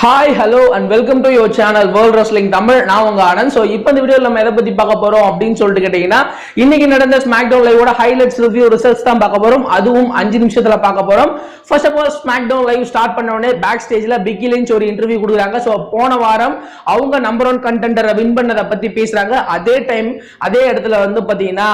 Hi hello and welcome to your channel World Wrestling Tamil நான் உங்க Anand. So இப்போ இந்த வீடியோ நம்ம எதை பத்தி பார்க்க போறோம் அப்படின்னு சொல்லிட்டு கேட்டீங்கன்னா இன்னைக்கு நடந்த ஸ்மாக் டவுன் லைவோட ஹைலைட்ஸ் ரிவ்யூ ரிசல்ட்ஸ் தான் பார்க்க போறோம். அதுவும் அஞ்சு நிமிஷத்துல பார்க்க போறோம். First of all SmackDown live start பண்ண உடனே பேக் ஸ்டேஜ்ல பிக்கி லிஞ்ச் ஒரு இன்டர்வியூ கொடுக்குறாங்க. ஸோ போன வாரம் அவங்க நம்பர் ஒன் கண்டெண்டரை வின் பண்ணதை பத்தி பேசுறாங்க. அதே டைம் அதே இடத்துல வந்து பாத்தீங்கன்னா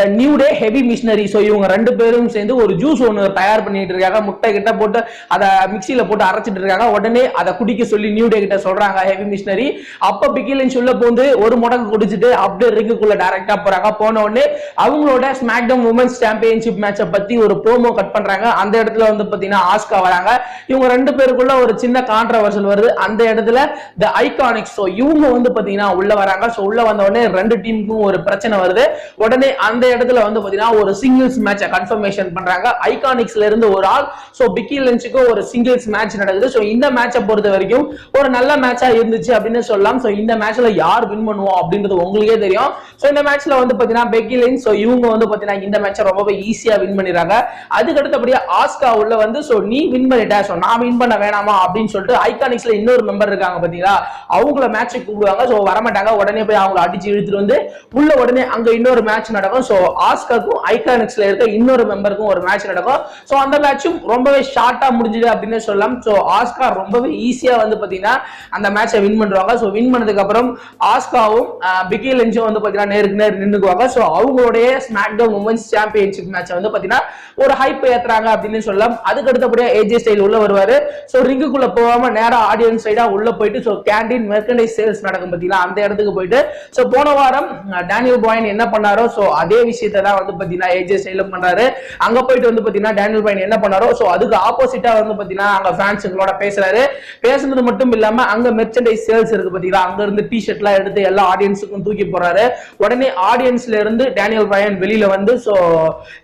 the New Day Heavy Machinery so இவங்க ரெண்டு பேரும் சேர்ந்து ஒரு ஜூஸ் ஒன்று தயார் பண்ணிட்டு இருக்காங்க. முட்டை கிட்ட போட்டு அதை மிக்சியில போட்டு அரைச்சிட்டு இருக்காங்க. உடனே அதை குடிக்க சொல்லி நியூ டே கிட்ட சொல்றாங்க ஹெவி மிஷினரி அப்ப பிகிலின் சொல்ல போந்து ஒரு முடக்கு குடிச்சிட்டு அப்படியே ரிங்குக்குள்ள டைரக்டா போறாங்க. போன உடனே அவங்களோட ஸ்மாக் டவுன் உமன்ஸ் சாம்பியன்ஷிப் மேட்சை பத்தி ஒரு ப்ரோமோ கட் பண்றாங்க. அந்த இடத்துல வந்து பாத்தீங்கன்னா ஆஸ்கா வராங்க. இவங்க ரெண்டு பேருக்குள்ள ஒரு சின்ன கான்ட்ரவர்சல் வருது. அந்த இடத்துல த ஐகானிக்ஸ் ஸோ இவங்க வந்து பாத்தீங்கன்னா உள்ள வராங்க. ஸோ உள்ள வந்த உடனே ரெண்டு டீமுக்கும் ஒரு பிரச்சனை வருது. உடனே அந்த இடத்துல வந்து பாத்தீங்கன்னா ஒரு சிங்கிள்ஸ் மேட்சை கன்ஃபர்மேஷன் பண்றாங்க. ஐகானிக்ஸ்ல இருந்து ஒரு ஆள். ஸோ பிக்கி லென்ஸுக்கு ஒரு சிங்கிள்ஸ் மேட்ச் நடக்குது. ஸோ இந்த மேட்சை பொறுத்த வரைக்கும் ஒரு நல்ல மேட்சா இருந்துச்சு அப்படின்னு சொல்லலாம். ஸோ இந்த மேட்ச்ல யார் வின் பண்ணுவோம் அப்படின்றது உங்களுக்கே தெரியும். ஸோ இந்த மேட்ச்ல வந்து பாத்தீங்கன்னா பெக்கி லின் ஸோ இவங்க வந்து பாத்தீங்கன்னா இந்த மேட்சை ரொம்பவே ஈஸியா வின் பண்ணிடுறாங்க. அதுக்கு அடுத்தபடியா ஆஸ்கா உள்ள வந்து ஸோ நீ வின் பண்ணிட்ட. ஸோ நான் வின் பண்ண வேணாமா அப்படின்னு சொல்லிட்டு ஐகானிக்ஸ்ல இன்னொரு மெம்பர் இருக்காங்க பாத்தீங்களா? அவங்கள மேட்சுக்கு கூப்பிடுவாங்க. ஸோ வரமாட்டாங்க. உடனே போய் அவங்கள அடிச்சு இழுத்துட்டு வந்து உள்ள உடனே அங்க இன்னொரு மேட்ச் நடக்கும். ஸோ ஆஸ்காக்கும் ஐகானிக்ஸ்ல இருக்க இன்னொரு மெம்பருக்கும் ஒரு மேட்ச் நடக்கும். ஸோ அந்த மேட்சும் ரொம்பவே ஷார்ட்டா முடிஞ்சுது அப்படின்னு சொல்லலாம். ஸோ ஆஸ்கா ரொம்பவே ஈஸியாக வந்து பார்த்தீங்கன்னா அந்த மேட்சை வின் பண்ணுவாங்க ஸோ வின் பண்ணதுக்கப்புறம் ஆஸ்காவும் பிகி லெஞ்சும் வந்து பார்த்தீங்கன்னா நேருக்கு நேர் நின்றுக்குவாங்க ஸோ அவங்களுடைய ஸ்மாக் டவுன் உமன்ஸ் சாம்பியன்ஷிப் மேட்சை வந்து பார்த்தீங்கன்னா ஒரு ஹைப் ஏற்றுறாங்க அப்படின்னு சொல்லலாம். அதுக்கு அடுத்தபடியாக ஏஜே ஸ்டைல் உள்ள வருவார். ஸோ ரிங்குக்குள்ள போகாமல் நேராக ஆடியன்ஸ் சைடாக உள்ளே போயிட்டு ஸோ கேண்டீன் மெர்கண்டைஸ் சேல்ஸ் நடக்கும் பார்த்தீங்கன்னா அந்த இடத்துக்கு போயிட்டு ஸோ போன வாரம் டேனியல் பாயின் என்ன பண்ணாரோ ஸோ அதே விஷயத்தை தான் வந்து பார்த்தீங்கன்னா ஏஜே ஸ்டைலும் பண்ணாரு அங்கே போயிட்டு வந்து பார்த்தீங்கன்னா டேனியல் பாயின் என்ன பண்ணாரோ ஸோ அதுக்கு ஆப்போசிட்டாக வந்து பார்த்தீங்கன்னா அங்கே ஃபேன்ஸுங்களோட பேசுறாரு. பேசுனது மட்டும் இல்லாம அங்க மெர்ச்சன்டைஸ் சேல்ஸ் இருக்கு பாத்தீங்களா? அங்க இருந்து டி ஷர்ட்லாம் எடுத்து எல்லா ஆடியன்ஸுக்கும் தூக்கி போறாரு உடனே ஆடியன்ஸ்ல இருந்து டேனியல் பாயன் வெளியில வந்து ஸோ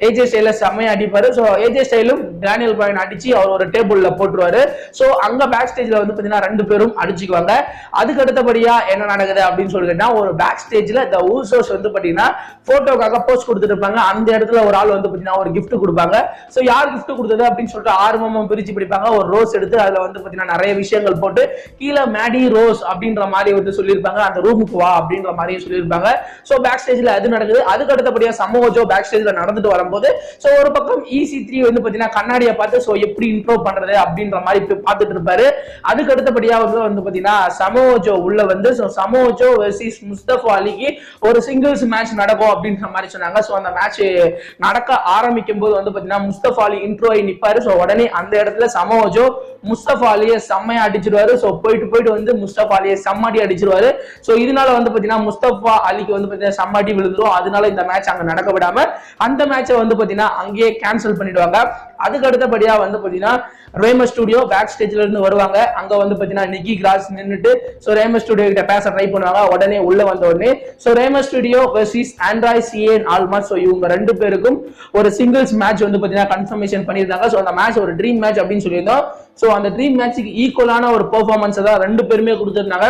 ஏஜே ஸ்டைல செம்மையா அடிப்பாரு. ஸோ ஏஜே ஸ்டைலும் டேனியல் பாயன் அடிச்சு அவர் ஒரு டேபிள்ல போட்டுருவாரு. ஸோ அங்க பேக் ஸ்டேஜ்ல வந்து பாத்தீங்கன்னா ரெண்டு பேரும் அடிச்சுக்குவாங்க. அதுக்கு அடுத்தபடியா என்ன நடக்குது அப்படின்னு சொல்லிட்டுனா ஒரு பேக் ஸ்டேஜ்ல த ஊசோஸ் வந்து பாத்தீங்கன்னா போட்டோக்காக போஸ்ட் கொடுத்துட்டு இருப்பாங்க. அந்த இடத்துல ஒரு ஆள் வந்து பாத்தீங்கன்னா ஒரு கிஃப்ட் கொடுப்பாங்க. ஸோ யார் கிஃப்ட் கொடுத்தது அப்படின்னு சொல்லிட்டு ஆர்வமும் பிரிச்சு பிடிப்பாங்க. ஒரு ரோஸ் எடுத்து அதுல வந்து பாத்தீங்கன்னா நிறைய விஷயம் விஷயங்கள் போட்டு கீழே மேடி ரோஸ் அப்படின்ற மாதிரி வந்து சொல்லியிருப்பாங்க. அந்த ரூமுக்கு வா அப்படின்ற மாதிரியும் சொல்லியிருப்பாங்க. ஸோ பேக் ஸ்டேஜ்ல அது நடக்குது. அதுக்கு அடுத்தபடியா சமோஜோ பேக் ஸ்டேஜ்ல நடந்துட்டு வரும்போது ஸோ ஒரு பக்கம் இசி த்ரீ வந்து பாத்தீங்கன்னா கண்ணாடியை பார்த்து ஸோ எப்படி இன்ட்ரோ பண்றது அப்படின்ற மாதிரி பார்த்துட்டு இருப்பாரு. அதுக்கு அடுத்தபடியாக வந்து வந்து பாத்தீங்கன்னா சமோஜோ உள்ள வந்து ஸோ சமோஜோ வெர்சிஸ் முஸ்தபா அலிக்கு ஒரு சிங்கிள்ஸ் மேட்ச் நடக்கும் அப்படின்ற மாதிரி சொன்னாங்க. ஸோ அந்த மேட்ச் நடக்க ஆரம்பிக்கும் போது வந்து பாத்தீங்கன்னா முஸ்தபா அலி இன்ட்ரோ ஆகி நிப்பாரு. ஸோ உடனே அந்த இடத்துல சமோஜோ முஸ்தபா அலியை செம்மையா அடிச்சிருவாரு. ஸோ போயிட்டு போயிட்டு வந்து முஸ்தபா அலியை செம்மடி அடிச்சிருவாரு. ஸோ இதனால வந்து பாத்தீங்கன்னா முஸ்தபா அலிக்கு வந்து பாத்தீங்கன்னா செம்மடி விழுந்துரும். அதனால இந்த மேட்ச் அங்க நடக்க விடாம அந்த மேட்சை வந்து பாத்தீங்கன்னா அங்கேயே கேன்சல் பண்ணிடுவாங்க. அதுக்கு அடுத்தபடியா வந்து பாத்தீங்கன்னா ரேம ஸ்டுடியோ பேக் ஸ்டேஜ்ல இருந்து வருவாங்க. அங்க வந்து பாத்தீங்கன்னா நிக்கி கிராஸ் நின்றுட்டு ஸோ ரேம ஸ்டுடியோ கிட்ட பேச ட்ரை பண்ணுவாங்க. உடனே உள்ள வந்த உடனே so ரேம studio versus Andrade Cien Alma so இவங்க ரெண்டு பேருக்கும் ஒரு சிங்கிள்ஸ் மேட்ச் வந்து பாத்தீங்கன்னா கன்ஃபர்மேஷன் பண்ணியிருந்தாங்க. ஸோ அந்த மேட்ச் ஒரு ட்ரீம் மேட்ச் அப்படின்னு சொல்லியிருந்தோம். ஸோ அந்த ட்ரீம் மேட்ச்சுக்கு ஈக்குவலான ஒரு பெர்ஃபார்மன்ஸ் தான் ரெண்டு பேருமே கொடுத்துருந்தாங்க.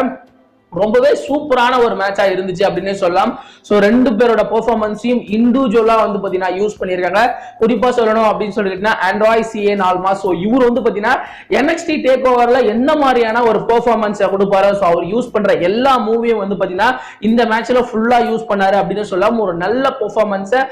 ரொம்பவே சூப்பரான ஒரு மேட்சா இருந்துச்சு அப்படின்னே சொல்லலாம். ஸோ ரெண்டு பேரோட பெர்ஃபார்மன்ஸையும் இண்டிவிஜுவலா வந்து பாத்தீங்கன்னா யூஸ் பண்ணியிருக்காங்க. குறிப்பா சொல்லணும் அப்படின்னு சொல்லிட்டுனா ஆண்ட்ராய் சிஏ நால்மா? ஸோ இவர் வந்து பாத்தீங்கன்னா என்எக்ஸ்டி டேக் ஓவர்ல என்ன மாதிரியான ஒரு பெர்ஃபார்மன்ஸ் கொடுப்பாரு? ஸோ அவர் யூஸ் பண்ற எல்லா மூவியும் வந்து பாத்தீங்கன்னா இந்த மேட்ச்ல ஃபுல்லா யூஸ் பண்ணாரு அப்படின்னு சொல்லலாம். ஒரு நல்ல பெர்ஃபார்மன்ஸை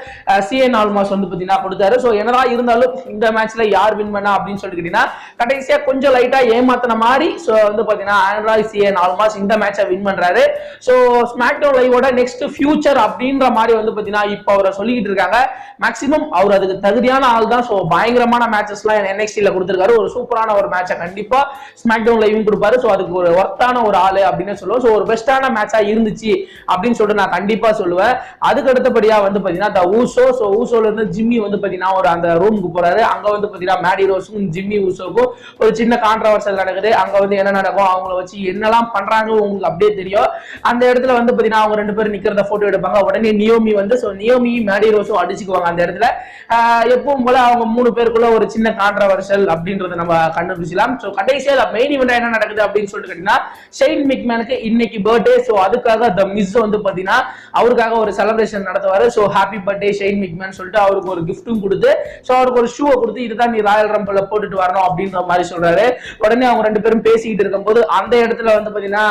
சிஏ நால்மாஸ் வந்து பாத்தீங்கன்னா கொடுத்தாரு. ஸோ என்னடா இருந்தாலும் இந்த மேட்ச்ல யார் வின் பண்ணா அப்படின்னு சொல்லிட்டு கடைசியா கொஞ்சம் லைட்டா ஏமாத்தின மாதிரி ஸோ வந்து பாத்தீங்கன்னா ஆண்ட்ராய் சிஏ நால்மாஸ் இந்த மேட்சை வின் பண்றாரு. ஸோ ஸ்மாக் டவுன் லைவோட நெக்ஸ்ட் ஃபியூச்சர் அப்படின்ற மாதிரி வந்து பார்த்தீங்கன்னா இப்போ அவரை சொல்லிக்கிட்டு இருக்காங்க. மேக்ஸிமம் அவர் அதுக்கு தகுதியான ஆள் தான். ஸோ பயங்கரமான மேட்சஸ்லாம் என்எக்ஸ்டியில் கொடுத்துருக்காரு. ஒரு சூப்பரான ஒரு மேட்சை கண்டிப்பாக ஸ்மாக் டவுன் லைவும் கொடுப்பாரு. ஸோ அதுக்கு ஒரு ஒர்த்தான ஒரு ஆள் அப்படின்னு சொல்லுவோம். ஸோ ஒரு பெஸ்ட்டான மேட்சாக இருந்துச்சு அப்படின்னு சொல்லிட்டு நான் கண்டிப்பாக சொல்லுவேன். அதுக்கு அடுத்தபடியாக வந்து பார்த்தீங்கன்னா த ஊசோ ஸோ ஊசோலேருந்து ஜிம்மி வந்து பார்த்தீங்கன்னா ஒரு அந்த ரூமுக்கு போகிறாரு அங்கே வந்து பார்த்தீங்கன்னா மேடி ரோஸுக்கும் ஜிம்மி ஊசோக்கும் ஒரு சின்ன கான்ட்ரவர்சல் நடக்குது. அங்கே வந்து என்ன நடக்கும்? அவங்கள வச்சு என்னெல்லாம் பண்ணுறாங்க உங்களுக்கு அப்படியே தெரியும். அந்த இடத்துல வந்து பாத்தீங்கன்னா அவங்க ரெண்டு பேரும் நிக்கிறத போட்டோ எடுப்பாங்க. உடனே நியோமி வந்து சோ நியோமி மேடி ரோஸும் அடிச்சுக்குவாங்க அந்த இடத்துல. எப்பவும் போல அவங்க மூணு பேருக்குள்ள ஒரு சின்ன கான்ட்ரவர்ஷல் அப்படின்றத நம்ம கண்டுபிடிச்சலாம் சோ கடைசியா மெயின் இவெண்ட் என்ன நடக்குது அப்படின்னு சொல்லிட்டு கேட்டீங்கன்னா ஷெயின் மிக்மேனுக்கு இன்னைக்கு பர்த்டே சோ அதுக்காக த மிஸ் வந்து பாத்தீங்கன்னா அவருக்காக ஒரு celebration நடத்துவாரு. So happy birthday Shane McMahon சொல்லிட்டு அவருக்கு ஒரு கிஃப்ட்டும் கொடுத்து சோ அவருக்கு ஒரு ஷூவை கொடுத்து இதுதான் நீ ராயல் ரம்பிள் போட்டுட்டு வரணும் அப்படின்ற மாதிரி சொல்றாரு. உடனே அவங்க ரெண்டு பேரும் பேசிக்கிட்டு இருக்கும்போது அந்த இடத்துல வந்து பாத்தீங்கன்னா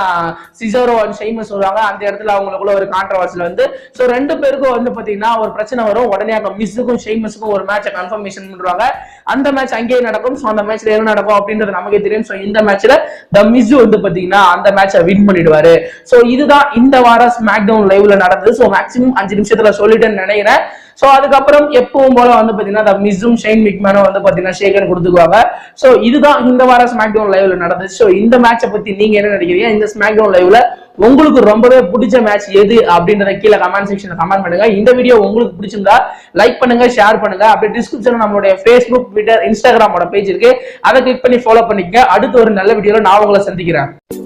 சிசோரோ அண்ட் ஷெய்மஸ் வருவாங்க அந்த இடத்துல அவங்களுக்குள்ள ஒரு கான்ட்ரவர்சில் வந்து. ஸோ ரெண்டு பேருக்கும் வந்து பார்த்தீங்கன்னா ஒரு பிரச்சனை வரும். உடனே அங்கே மிஸ்ஸுக்கும் ஷெய்மஸுக்கும் ஒரு மேட்சை கன்ஃபர்மேஷன் பண்ணுவாங்க அந்த மேட்ச் அங்கேயே நடக்கும். ஸோ அந்த மேட்ச்ல என்ன நடக்கும் அப்படின்றது நமக்கே தெரியும். ஸோ இந்த மேட்ச்ல த மிஸ் வந்து பார்த்தீங்கன்னா அந்த மேட்சை வின் பண்ணிடுவாரு. ஸோ இதுதான் இந்த வாரம் ஸ்மாக் டவுன் லைவ்ல நடந்தது. ஸோ மேக்ஸிமம் அஞ்சு நிமிஷத்துல சொல்லிட்டேன்னு நினைக்கிறேன். சோ அதுக்கப்புறம் எப்பவும் போல வந்து பாத்தீங்கன்னா த ஷைன் ஷெயின் மிக்மேனும் வந்து பாத்தீங்கன்னா ஷேகன் கொடுத்துக்குவாங்க. சோ இதுதான் இந்த வாரம் ஸ்மாக் டவுன் லைவ்ல நடந்துச்சு சோ இந்த மேட்சை பத்தி நீங்க என்ன நினைக்கிறீங்க? இந்த ஸ்மாக் டவுன் லைவ்ல உங்களுக்கு ரொம்பவே பிடிச்ச மேட்ச் எது அப்படின்றத கீழே கமெண்ட் செக்ஷன்ல கமெண்ட் பண்ணுங்க. இந்த வீடியோ உங்களுக்கு பிடிச்சிருந்தா லைக் பண்ணுங்க ஷேர் பண்ணுங்க. அப்படியே டிஸ்கிரிப்ஷன்ல நம்மளுடைய ஃபேஸ்புக் ட்விட்டர் இன்ஸ்டாகிராமோட பேஜ் இருக்கு. அதை கிளிக் பண்ணி ஃபாலோ பண்ணிக்க அடுத்து ஒரு நல்ல வீடியோல நான் உங்களை சந்திக்கிறேன்.